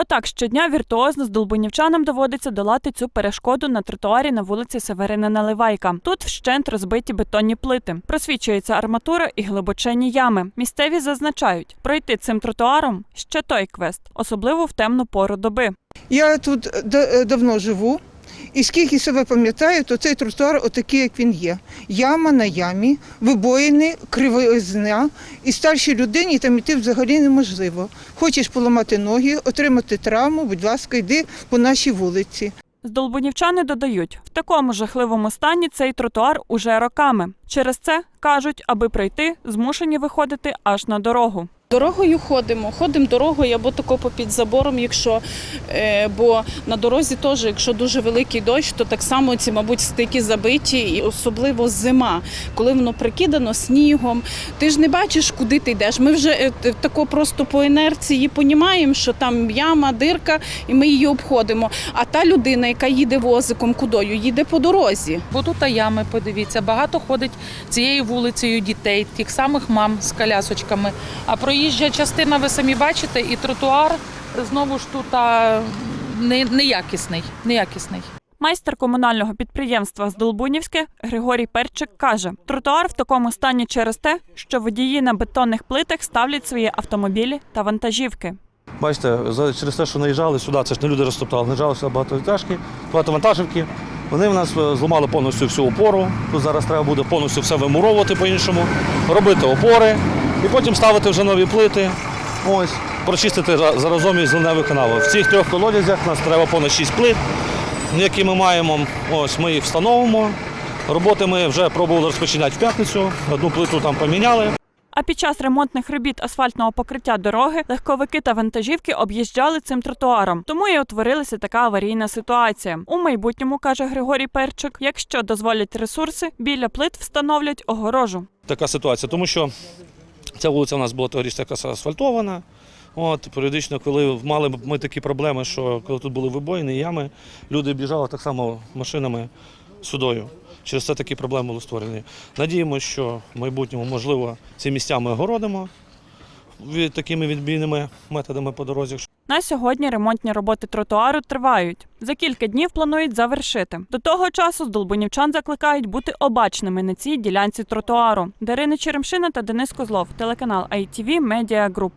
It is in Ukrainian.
Отак щодня віртуозно з долбунівчанам доводиться долати цю перешкоду на тротуарі на вулиці Северина Наливайка. Тут вщент розбиті бетонні плити. Просвічується арматура і глибоченні ями. Місцеві зазначають, пройти цим тротуаром ще той квест, особливо в темну пору доби. Я тут давно живу, і скільки себе пам'ятаю, то цей тротуар отакий, як він є. Яма на ямі, вибоїни, кривизна, і старшій людині там іти взагалі неможливо. Хочеш поламати ноги, отримати травму, будь ласка, йди по нашій вулиці. Здолбунівчани додають, в такому жахливому стані цей тротуар уже роками. Через це кажуть, аби пройти, змушені виходити аж на дорогу. Дорогою ходимо, ходимо дорогою або тако попід забором, якщо е, бо на дорозі теж, якщо дуже великий дощ, то так само ці, мабуть, стики забиті, і особливо зима, коли воно прикидано снігом. Ти ж не бачиш, куди ти йдеш. Ми вже е, тако просто по інерції понімаємо, що там яма, дирка, і ми її обходимо. А та людина, яка їде возиком, кудою, їде по дорозі. Бо тут ями, подивіться, багато ходить цією вулицею дітей, тих самих мам з колясочками. А проїжджа частина, ви самі бачите, і тротуар знову ж тут а, не, неякісний. неякісний. Майстер комунального підприємства Здолбунівське Григорій Перчик каже: тротуар в такому стані через те, що водії на бетонних плитах ставлять свої автомобілі та вантажівки. Бачите, за- через те, що наїжджали сюди, це ж не люди розтоптали, наїжджали сюди багатоетажки, багатовантажівки. Вони в нас е, зламали повністю всю опору. Тут зараз треба буде повністю все вимуровувати по-іншому, робити опори і потім ставити вже нові плити. Ось, прочистити заразом із зеленевої канави. В цих трьох колодязях нас треба понад 6 плит, які ми маємо. Ось ми їх встановимо. Роботи ми вже пробували розпочинати в п'ятницю. Одну плиту там поміняли. А під час ремонтних робіт асфальтного покриття дороги легковики та вантажівки об'їжджали цим тротуаром. Тому і утворилася така аварійна ситуація. У майбутньому каже Григорій Перчик, якщо дозволять ресурси, біля плит встановлять огорожу. така ситуація, тому що ця вулиця у нас була тогоріч каса асфальтована. От, періодично, коли мали ми такі проблеми, що коли тут були вибоїни, ями, люди біжали так само машинами судою. Через це такі проблеми були створені. Надіємося, що в майбутньому, можливо, ці місця ми огородимо такими відбійними методами по дорозі. На сьогодні ремонтні роботи тротуару тривають. За кілька днів планують завершити. До того часу здолбунівчан закликають бути обачними на цій ділянці тротуару. Дарина Черемшина та Денис Козлов, телеканал ITV Media Group.